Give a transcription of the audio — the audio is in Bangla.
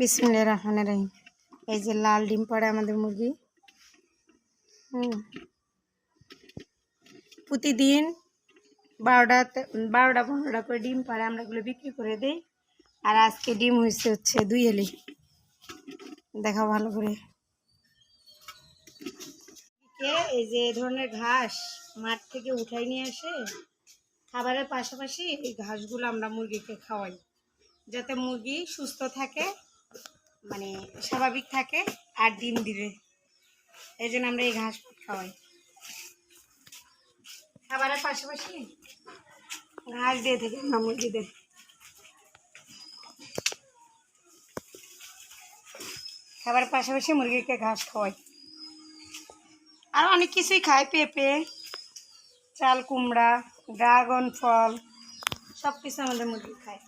বিসমিল্লাহির রহমানির রহিম। এই যে লাল ডিম পাড়ে আমাদের মুরগি। হুম। প্রতিদিন বারোটা বারোটা পনেরোটা করে ডিম পাড়ে, আমরা এগুলো বিক্রি করে দিই। আর আজকে ডিম হয়েছে হচ্ছে দুই এলি। দেখা ভালো করে। এই যে ধরনের ঘাস মাঠ থেকে উঠাই নিয়ে আসে, খাবারের পাশাপাশি এই ঘাসগুলো আমরা মুরগিকে খাওয়াই। যাতে মুরগি সুস্থ থাকে মানে স্বাভাবিক থাকে আর ডিম দিবে এই জন্য আমরা এই ঘাস খাওয়াই। খাবারের পাশাপাশি ঘাস দিয়ে থাকি মুরগিদের খাবারের পাশাপাশি মুরগিকে ঘাস খাওয়াই। আর অনেক কিছুই খায়, পেঁপে, চাল, কুমড়া, ড্রাগন ফল সব কিছু আমাদের মুরগি খায়।